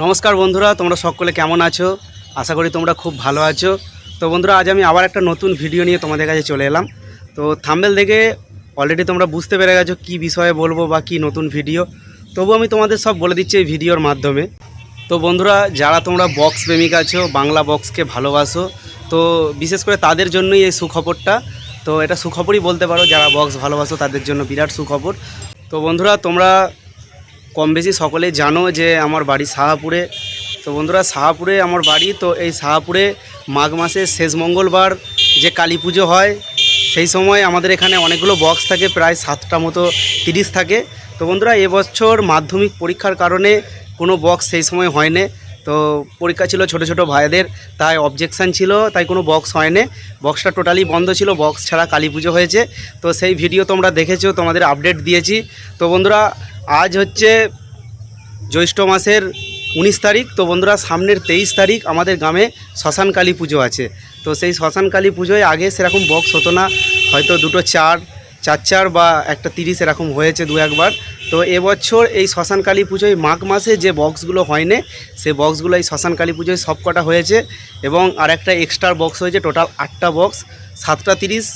নমস্কার বন্ধুরা, তোমরা সকলে কেমন আছো? আশা করি তোমরা খুব ভালো আছো। তো বন্ধুরা, আজ আমি আবার একটা নতুন ভিডিও নিয়ে তোমাদের কাছে চলে এলাম। তো থাম্বেল দেখে অলরেডি তোমরা বুঝতে পেরে গেছো কী বিষয়ে বলব বা কী নতুন ভিডিও। তবু আমি তোমাদের সব বলে দিচ্ছি এই ভিডিওর মাধ্যমে। তো বন্ধুরা, যারা তোমরা বক্স প্রেমিক আছো, বাংলা বক্সকে ভালোবাসো, তো বিশেষ করে তাদের জন্যই এই সুখবরটা। তো এটা সুখবরই বলতে পারো, যারা বক্স ভালোবাসো তাদের জন্য বিরাট সুখবর। তো বন্ধুরা, তোমরা কম বেশি সকলেই জানো যে আমার বাড়ি সাহাপুরে। তো বন্ধুরা, সাহাপুরে আমার বাড়ি, তো এই সাহাপুরে মাঘ মাসের শেষ মঙ্গলবার যে কালী পুজো হয়, সেই সময় আমাদের এখানে অনেকগুলো বক্স থাকে, প্রায় সাতটা মতো তিরিশ থাকে। তো বন্ধুরা, এবছর মাধ্যমিক পরীক্ষার কারণে কোনো বক্স সেই সময় হয়নি। তো পরীক্ষা ছিল ছোট ছোট ভাইদের, তাই অবজেকশান ছিল, তাই কোনো বক্স হয়নি। বক্সটা টোটালি বন্ধ ছিল বক্স ছাড়া কালী পুজো হয়েছে। তো সেই ভিডিও তোমরা দেখেছ, তোমাদের আপডেট দিয়েছি। তো বন্ধুরা আজ হচ্ছে জ্যৈষ্ঠ মাসের উনিশ তারিখ। তো বন্ধুরা, সামনের তেইশ তারিখ আমাদের গ্রামে শ্মশান কালী পুজো আছে। তো সেই শ্মশান কালী পুজোয় আগে সেরকম বক্স হতো না। হয়তো দুটো চার চার চার বা একটা তিরিশ এরকম হয়েছে দু একবার। তো এবছর এই শ্মশান কালী পুজোয় মাঘ মাসে যে বক্সগুলো হয়নি সেই বক্সগুলো এই শ্মশান কালী পুজোয় সব কটা হয়েছে এবং আর একটা এক্সট্রা বক্স হয়েছে, টোটাল আটটা বক্স, সাতটা তিরিশ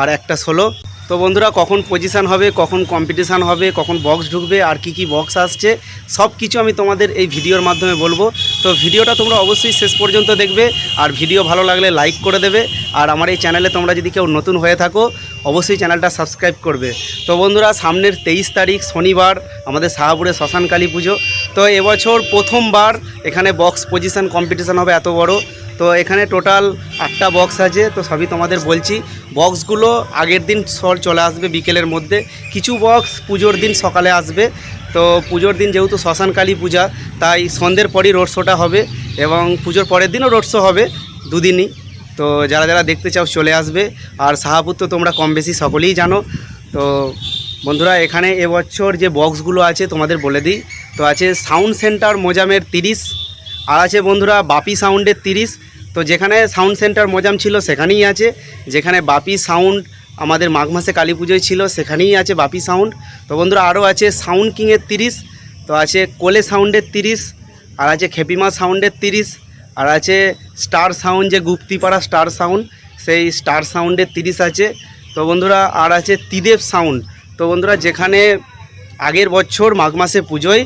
আর একটা ষোলো। তো বন্ধুরা, কখন পজিশান হবে, কখন কম্পিটিশান হবে, কখন বক্স ঢুকবে, আর কি কি বক্স আসছে সব কিছু আমি তোমাদের এই ভিডিওর মাধ্যমে বলব। তো ভিডিওটা তোমরা অবশ্যই শেষ পর্যন্ত দেখবে, আর ভিডিও ভালো লাগলে লাইক করে দেবে, আর আমার এই চ্যানেলে তোমরা যদি কেউ নতুন হয়ে থাকো, অবশ্যই চ্যানেলটা সাবস্ক্রাইব করবে। তো বন্ধুরা, সামনের তেইশ তারিখ শনিবার, আমাদের শাহপুরে শ্মশান কালী পুজো। তো এবছর প্রথমবার এখানে বক্স পজিশান কম্পিটিশান হবে এত বড়। তো এখানে টোটাল আটটা বক্স আছে, তো সবই তোমাদের বলছি। বক্সগুলো আগের দিন সর চলে আসবে বিকেলের মধ্যে। কিছু বক্স পুজোর দিন সকালে আসবে। তো পুজোর দিন যেহেতু শ্মশান কালী পূজা, তাই সন্ধ্যের পরই রোড শোটা হবে এবং পুজোর পরের দিনও রোড শো হবে দুদিনই। তো যারা যারা দেখতে চাও চলে আসবে। আর শাহাপুর তো তোমরা কম বেশি সকলেই জানো। তো বন্ধুরা, এখানে এবছর যে বক্সগুলো আছে তোমাদের বলে দিই। তো আছে সাউন্ড সেন্টার মোজামের তিরিশ। আর আছে বন্ধুরা, বাপি সাউন্ডের তিরিশ। তো যেখানে সাউন্ড সেন্টার মোজাম ছিল, সেখানেই আছে। যেখানে বাপি সাউন্ড আমাদের মাঘ মাসে কালী পুজোয় ছিল, সেখানেই আছে বাপি সাউন্ড তো বন্ধুরা, আরও আছে সাউন্ড কিংয়ের তিরিশ, তো আছে কোলে সাউন্ডের তিরিশ, আর আছে খেপিমা সাউন্ডের তিরিশ, আর আছে স্টার সাউন্ড যে গুপ্তিপাড়া স্টার সাউন্ড সেই স্টার সাউন্ডের তিরিশ আছে। তো বন্ধুরা, আর আছে তিদেব সাউন্ড তো বন্ধুরা, যেখানে আগের বছর মাঘ মাসে পুজোয়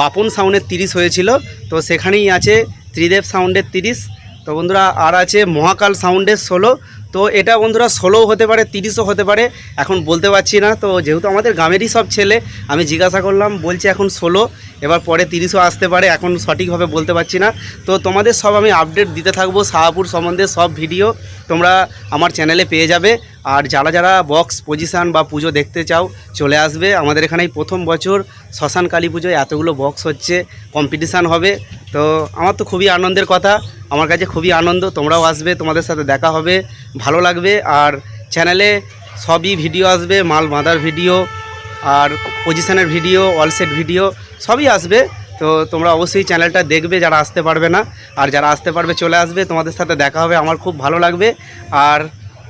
বাপন সাউন্ডের তিরিশ হয়েছিল, তো সেখানেই আছে ত্রিদেব সাউন্ডের তিরিশ। তো বন্ধুরা আর আছে মহাকাল সাউন্ডের ষোলো তো এটা বন্ধুরা ষোলোও হতে পারে, তিরিশও হতে পারে, এখন বলতে পারছি না। তো যেহেতু আমাদের গ্রামেরই সব ছেলে, আমি জিজ্ঞাসা করলাম, বলছে এখন ষোলো, এবার পরে তিরিশও আসতে পারে, এখন সঠিকভাবে বলতে পারছি না। তো তোমাদের সব আমি আপডেট দিতে থাকব, শাহাপুর সম্বন্ধে সব ভিডিও তোমরা আমার চ্যানেলে পেয়ে যাবে। আর যারা যারা বক্স পজিশান বা পুজো দেখতে চাও, চলে আসবে। আমাদের এখানে প্রথম বছর, শ্মশান কালী পুজোয় এতগুলো বক্স হচ্ছে কম্পিটিশান হবে। তো আমার তো খুবই আনন্দের কথা, আমার কাছে খুবই আনন্দ, তোমরাও আসবে, তোমাদের সাথে দেখা হবে। ভালো লাগবে। আর চ্যানেলে সবই ভিডিও আসবে, মাল বাঁধার ভিডিও আর পজিশানের ভিডিও অলসেট ভিডিও সবই আসবে। তো তোমরা অবশ্যই চ্যানেলটা দেখবে যারা আসতে পারবে না। আর যারা আসতে পারবে, চলে আসবে। তোমাদের সাথে দেখা হবে, আমার খুব ভালো লাগবে। আর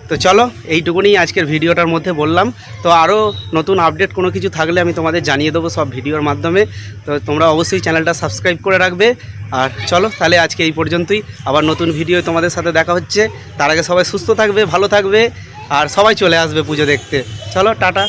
তো চলো এইটুকুনি আজকের ভিডিওটার মধ্যে বললাম। তো আরও নতুন আপডেট কোনো কিছু থাকলে আমি তোমাদের জানিয়ে দেবো সব ভিডিওর মাধ্যমে। তো তোমরা অবশ্যই চ্যানেলটা সাবস্ক্রাইব করে রাখবে। আর চলো, তাহলে আজকে এই পর্যন্তই। আবার নতুন ভিডিও তোমাদের সাথে দেখা হচ্ছে। তার আগে সবাই সুস্থ থাকবে, ভালো থাকবে। আর সবাই চলে আসবে পুজো দেখতে। চলো, টাটা।